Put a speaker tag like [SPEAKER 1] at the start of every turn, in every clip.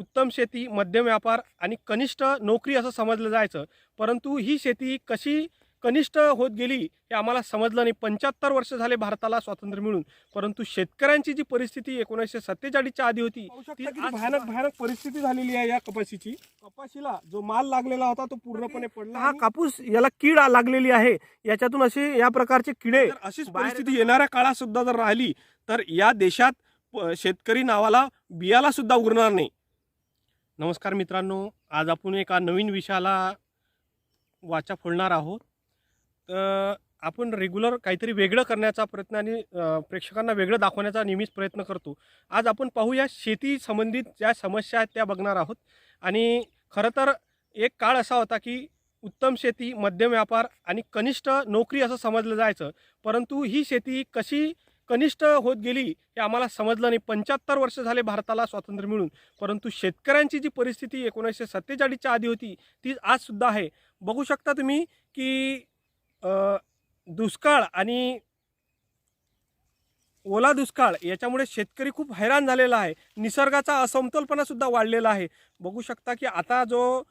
[SPEAKER 1] उत्तम शेती मध्यम व्यापार आणि कनिष्ठ नोकरी असं समजलं जायचं. परंतु ही शेती कशी कनिष्ठ होत गेली हे आम्हाला समजलं नाही. पंच्याहत्तर वर्ष झाले भारताला स्वातंत्र्य मिळून. परंतु शेतकऱ्यांची जी परिस्थिती एकोणीसशे सत्तेचाळीसच्या आधी होती ती भयानक भयानक परिस्थिती झालेली आहे या कपाशीची. कपाशीला जो माल लागलेला होता तो पूर्णपणे पडला हा कापूस याला कीड लागलेली आहे. याच्यातून असे या प्रकारचे किडे अशीच परिस्थिती येणाऱ्या काळात सुद्धा जर राहिली तर या देशात शेतकरी नावाला बियाला सुद्धा उरणार नाही. नमस्कार मित्रांनो आज आपण एका नवीन विषयाला वाचा फोडणार आहोत. तर आपण रेग्युलर काहीतरी वेगळं करण्याचा प्रयत्न आणि प्रेक्षकांना वेगळं दाखवण्याचा नेहमीच प्रयत्न करतो. आज आपण पाहूया शेती संबंधित ज्या समस्या आहेत त्या बघणार आहोत. आणि खरं तर एक काळ असा होता की उत्तम शेती मध्यम व्यापार आणि कनिष्ठ नोकरी असं समजलं जायचं. परंतु ही शेती कशी कनिष्ठ होत गेली हे आम्हाला समजलं नाही. पंच्याहत्तर वर्ष झाले भारताला स्वातंत्र्य मिळून. परंतु शेतकऱ्यांची जी परिस्थिती एकोणीसशे सत्तेचाळीसच्या आधी होती ती आजसुद्धा आहे. बघू शकता तुम्ही की दुष्काळ आणि ओला दुष्काळ याच्यामुळे शेतकरी खूप हैराण झालेला आहे. निसर्गाचा असमतोलपणासुद्धा वाढलेला आहे. बघू शकता की आता जो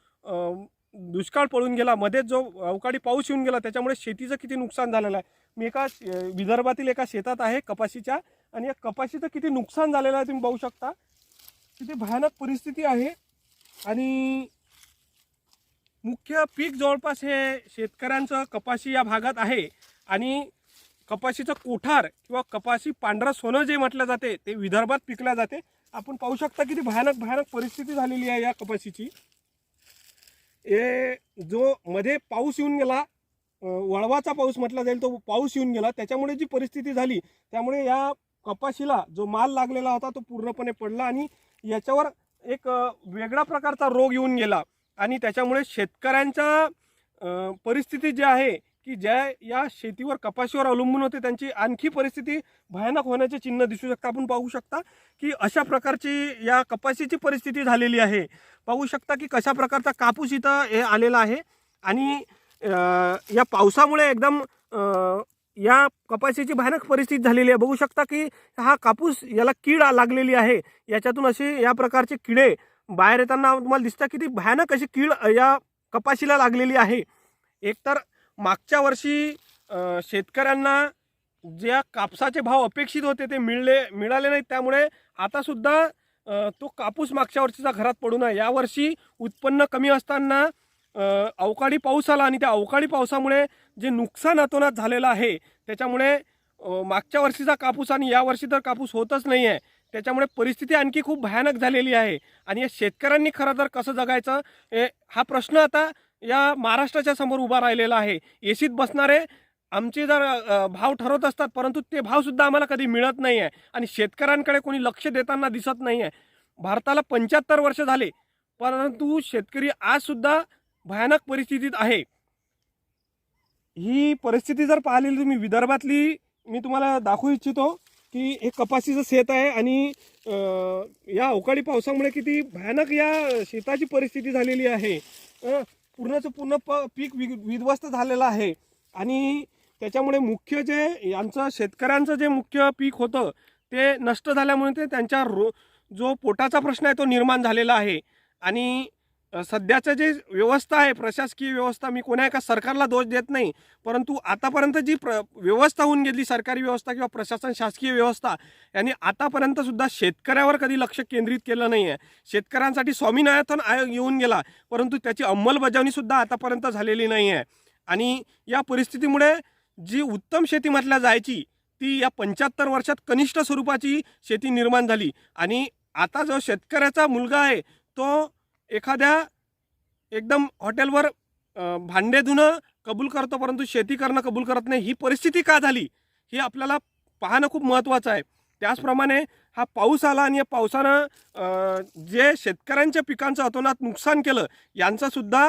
[SPEAKER 1] दुष्काळ पळून गेला मध्येच जो अवकाळी पाऊस येऊन गेला त्याच्यामुळे शेतीचं किती नुकसान झालेलं आहे. मी एका विदर्भातील एका शेतात आहे कपाशीच्या आणि या कपाशीचं किती नुकसान झालेलं आहे तुम्ही पाहू शकता. किती भयानक परिस्थिती आहे. आणि मुख्य पीक जवळपास हे शेतकऱ्यांचं कपाशी या भागात आहे. आणि कपाशीचं कोठार किंवा कपाशी पांढरं सोनं जे म्हटलं जाते ते विदर्भात पिकल्या जाते. आपण पाहू शकता किती भयानक भयानक परिस्थिती झालेली आहे या कपाशीची. हे जो मध्ये पाऊस येऊन गेला वळवाचा पाऊस म्हटला जाईल तो पाऊस येऊन गेला. त्याच्यामुळे जी परिस्थिती झाली त्यामुळे या कपाशीला जो माल लागलेला होता तो पूर्णपणे पडला आणि याच्यावर एक वेगळा प्रकारचा रोग येऊन गेला. आणि त्याच्यामुळे शेतकऱ्यांच्या परिस्थिती जी आहे की ज्या या शेतीवर कपाशीवर अवलंबून होते त्यांची आणखी परिस्थिती भयानक होण्याचे चिन्ह दिसू शकता. आपण पाहू शकता की अशा प्रकारची या कपाशीची परिस्थिती झालेली आहे. पाहू शकता की कशा प्रकारचा कापूस इथं हे आलेला आहे आणि या पावसामुळे एकदम या कपाशीची भयानक परिस्थिती झालेली आहे. बघू शकता की हा कापूस याला कीड लागलेली आहे. याच्यातून असे या प्रकारचे किडे बाहेर येताना तुम्हाला दिसतं की ती भयानक अशी कीड या कपाशीला लागलेली आहे. एकतर मागच्या वर्षी शेतकऱ्यांना ज्या कापसाचे भाव अपेक्षित होते ते मिळले मिळाले नाहीत. त्यामुळे आतासुद्धा तो कापूस मागच्या वर्षीचा घरात पडू नये. यावर्षी उत्पन्न कमी असताना अवकाळी पाऊस आला आणि त्या अवकाळी पावसामुळे जे नुकसान अतोनात झालेलं आहे त्याच्यामुळे मागच्या वर्षीचा कापूस आणि यावर्षी तर कापूस होतच नाही आहे त्याच्यामुळे परिस्थिती आणखी खूप भयानक झालेली आहे. आणि या शेतकऱ्यांनी खरं तर कसं जगायचं हे हा प्रश्न आता या महाराष्ट्राच्या समोर उभा राहिलेला आहे. एसीत बसणारे आमचे जर भाव ठरवत असतात परंतु ते भावसुद्धा आम्हाला कधी मिळत नाही आहे आणि शेतकऱ्यांकडे कोणी लक्ष देताना दिसत नाही आहे भारताला पंच्याहत्तर वर्ष झाले परंतु शेतकरी आजसुद्धा भयानक परिस्थितीत आहे. ही परिस्थिती जर पाहिली तुम्ही विदर्भातली मी तुम्हाला दाखवू इच्छितो की एक कपाशीचं शेत आहे आणि या अवकाळी पावसामुळे किती भयानक या शेताची परिस्थिती झालेली आहे. पूर्णचं पूर्ण प पीक वि विध्वस्त झालेलं आहे. आणि त्याच्यामुळे मुख्य जे यांचं शेतकऱ्यांचं जे मुख्य पीक होतं ते नष्ट झाल्यामुळे ते त्यांच्या रो जो पोटाचा प्रश्न आहे तो निर्माण झालेला आहे. आणि सध्याचं जे व्यवस्था आहे प्रशासकीय व्यवस्था मी कोणा एका सरकारला दोष देत नाही. परंतु आतापर्यंत जी प्र व्यवस्था होऊन गेली सरकारी व्यवस्था किंवा प्रशासन शासकीय व्यवस्था यांनी आतापर्यंत सुद्धा शेतकऱ्यावर कधी लक्ष केंद्रित केलं नाही आहे शेतकऱ्यांसाठी स्वामीनाथन आयोग येऊन गेला परंतु त्याची अंमलबजावणीसुद्धा आतापर्यंत झालेली नाही आहे आणि या परिस्थितीमुळे जी उत्तम शेती म्हटल्या जायची ती या पंच्याहत्तर वर्षात कनिष्ठ स्वरूपाची शेती निर्माण झाली. आणि आता जो शेतकऱ्याचा मुलगा आहे तो एखाद्या एकदम हॉटेलवर भांडे धुणं कबूल करतो परंतु शेती करणं कबूल करत नाही ही परिस्थिती का झाली? हे आपल्याला पाहणं खूप महत्त्वाचं आहे. त्याचप्रमाणे हा पाऊस आला आणि या पावसानं जे शेतकऱ्यांच्या पिकांचं अतोनात नुकसान केलं यांचासुद्धा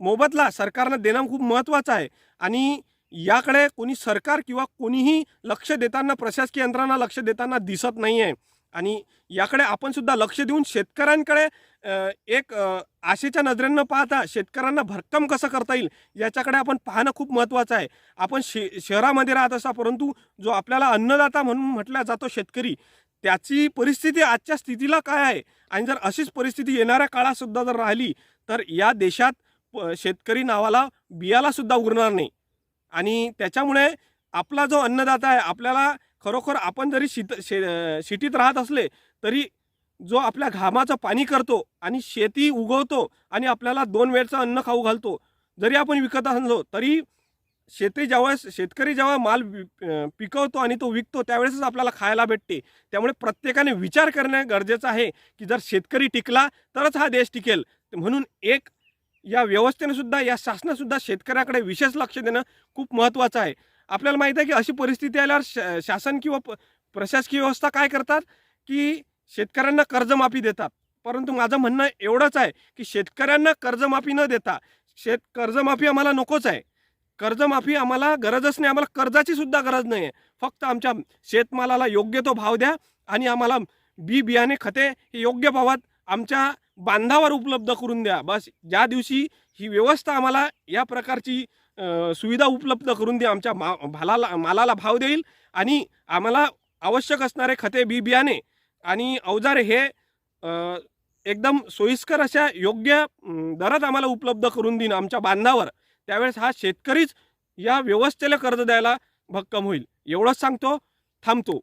[SPEAKER 1] मोबदला सरकारनं देणं खूप महत्त्वाचं आहे. आणि याकडे कोणी सरकार किंवा कोणीही लक्ष देताना प्रशासकीय यंत्रणा लक्ष देताना दिसत नाही आहे आणि याकडे आपण सुद्धा लक्ष देऊन शेतकऱ्यांकडे एक आशेच्या नजरेनं पाहता शेतकऱ्यांना भरकम कसं करता येईल याच्याकडे आपण पाहणं खूप महत्त्वाचं आहे. आपण शे शहरामध्ये राहत असा परंतु जो आपल्याला अन्नदाता म्हणून म्हटला जातो शेतकरी त्याची परिस्थिती आजच्या स्थितीला काय आहे? आणि जर अशीच परिस्थिती येणाऱ्या काळातसुद्धा जर राहिली तर या देशात प- शेतकरी नावाला बियालासुद्धा उरणार नाही. आणि त्याच्यामुळे आपला जो अन्नदाता आहे आपल्याला खरोखर आपण जरी शीत शे शेतीत राहत असले तरी जो आपल्या घामाचं पाणी करतो आणि शेती उगवतो आणि आपल्याला दोन वेळचं अन्न खाऊ घालतो जरी आपण विकत असलो तरी शेती जेव्हा शेतकरी जेव्हा माल पिकवतो आणि तो विकतो त्यावेळेसच आपल्याला खायला भेटते. त्यामुळे प्रत्येकाने विचार करणे गरजेचं आहे की जर शेतकरी टिकला तरच हा देश टिकेल. म्हणून एक या व्यवस्थेने सुद्धा या शासनासुद्धा शेतकऱ्याकडे विशेष लक्ष देणं खूप महत्त्वाचं आहे. आपल्याला माहीत आहे की अशी परिस्थिती आल्यावर शा शासन किंवा प- प्रशासकीय व्यवस्था काय करतात? की शेतकऱ्यांना कर्जमाफी देतात. परंतु माझं म्हणणं एवढंच आहे की शेतकऱ्यांना कर्जमाफी न देता शेत कर्जमाफी आम्हाला नकोच आहे. कर्जमाफी आम्हाला गरजच नाही. आम्हाला कर्जाची सुद्धा गरज नाही आहे फक्त आमच्या शेतमालाला योग्य तो भाव द्या आणि आम्हाला बी बियाणे खते हे योग्य भावात आमच्या बांधावर उपलब्ध करून द्या. बस ज्या दिवशी ही व्यवस्था आम्हाला या प्रकारची सुविधा उपलब्ध करून दे आमच्या मा भालाला मालाला भाव देईल आणि आम्हाला आवश्यक असणारे खते बी बियाणे आणि अवजारे हे एकदम सोयीस्कर अशा योग्य दरात आम्हाला उपलब्ध करून देईन आमच्या बांधावर. त्यावेळेस हा शेतकरीच या व्यवस्थेला कर्ज द्यायला भक्कम होईल. एवढंच सांगतो. थांबतो.